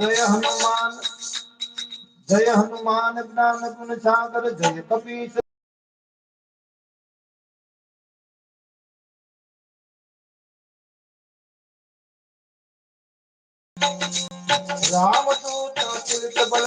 जय हनुमान जय हनुमान ज्ञान गुण सागर जय कपीस राम दूत अतुलित बल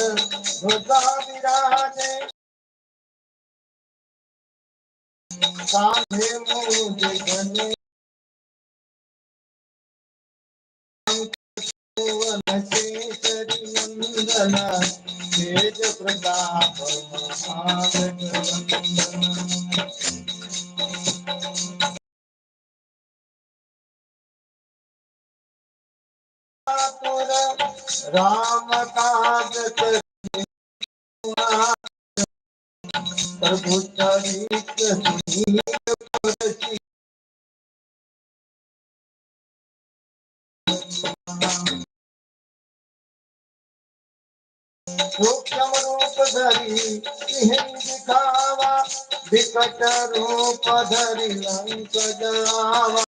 ध्वजा विराजे कांधे मोजे गणे तेज प्रताप महागण राम काज प्रभु चरित सूक्ष्म रूप धरि सिंह विकट रूप धरि लंक जरावा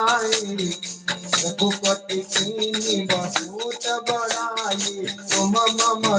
Ai, eu vou partir em mim,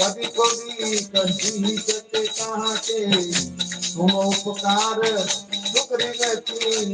कभी कभी कभी सत्य के तुम उपकार दुख गति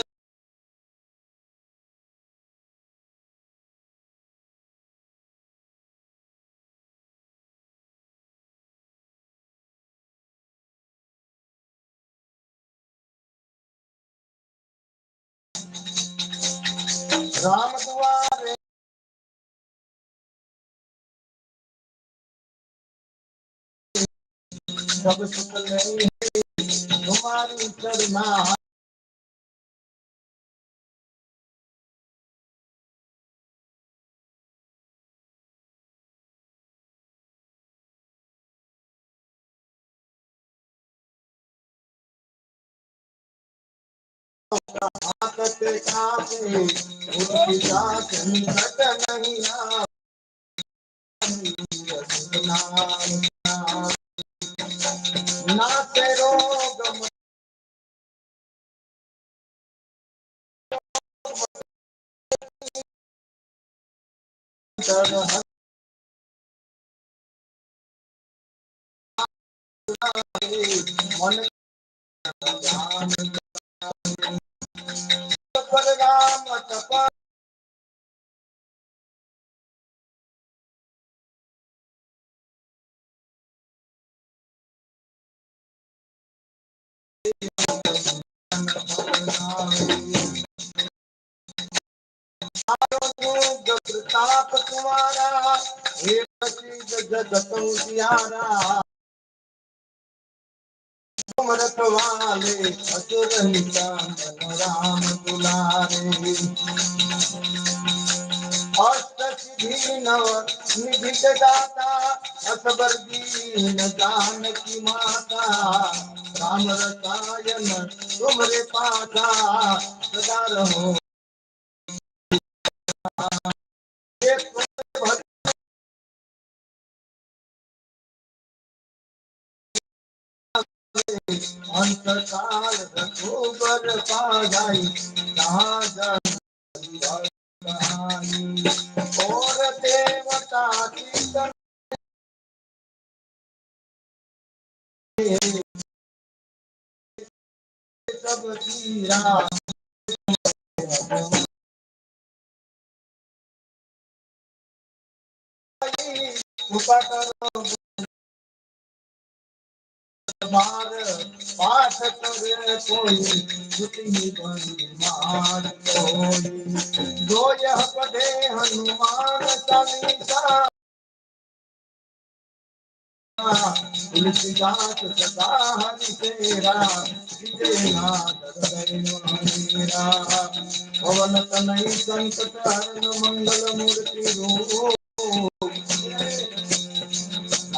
राम दुआरे सब सुख नहीं तुम्हारी करुणा उनकी जात संकट नहीं आए नाते रोग मन प्रताप हे जगत उजियारा अमृत वाले असुर राम दुलारे। अष्ट नव दाता असबर दीन जान की माता। राम रसायन तुमरे पासा सदा रहो। अंतकाल रघुबर पाई जहाँ और देवता कीर्तन सब जीरा कृपा करो मार, पाठ करे कोई छुट्टी बनी मार कोई। जो यह पढ़े हनुमान चालीसा तुलसीदास सदा हरि तेरा मेरा। पवन तनय संकट हरण मंगल मूर्ति रूप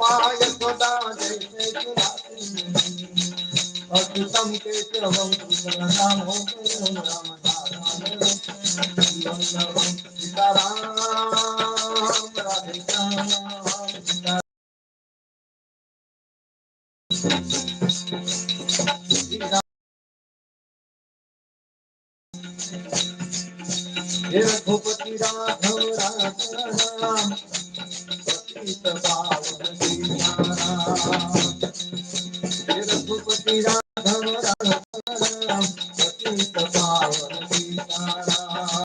माय सदा जैसे खिलाते नहीं अच्युतम केशवम कृष्णनाम हो राम नारायण वल्लभम सीताराम राधे श्याम रघुपति राघव राम पतित पावन सीताराम रघुपति राघव राम पतित पावन सीताराम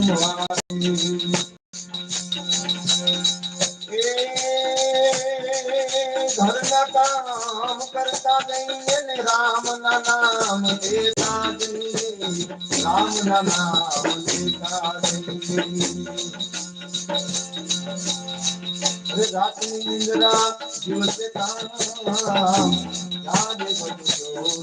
घर का ઘરના કામ કરતા જઈએ ને રામના નામ દેતા જઈએ. રામના નામ દેતા જઈએ. રાતની નિંદ્રા દિવસે કામ યાદે બધું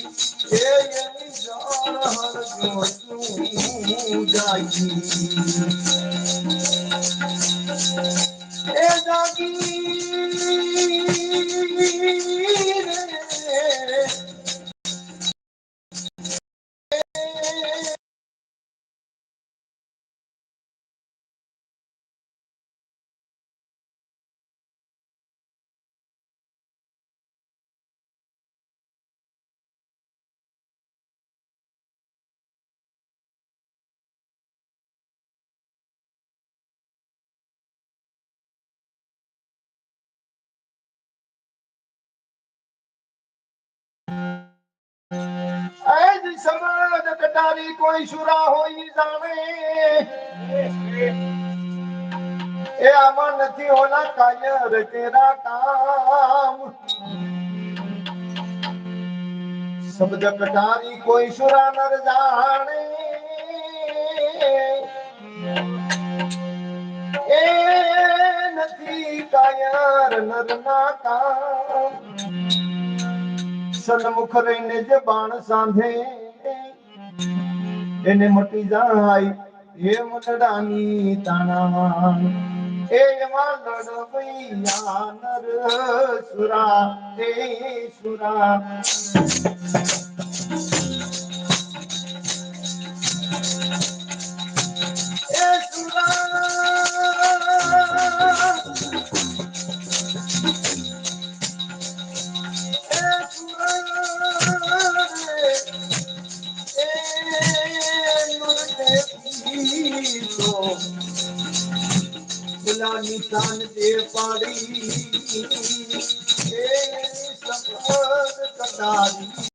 એની જાણ હર ગયું જાગી. ਐਜ ਸਮਦ ਕਟਾਰੀ ਕੋਈ ਸ਼ੁਰਾ ਹੋਈ ਜਾਵੇ ਇਹ ਆਮਨ ਥੀ ਹੋਣਾ ਕਾਇਰ ਤੇਰਾ ਕਾਮ ਸਮਦ ਕਟਾਰੀ ਕੋਈ ਸ਼ੁਰਾ ਨਰ ਜਾਣੇ ਇਹ નથી કાયર નરના કામ કામ સન્મુખ રહીને જે બાણ સાંધે, એને મટી જાય હે મટડાની તાણા એ માં લડવૈયા નર સુરા તે સુરા. એ સુરા. નિશાન તે પાડી એ સફર કટારી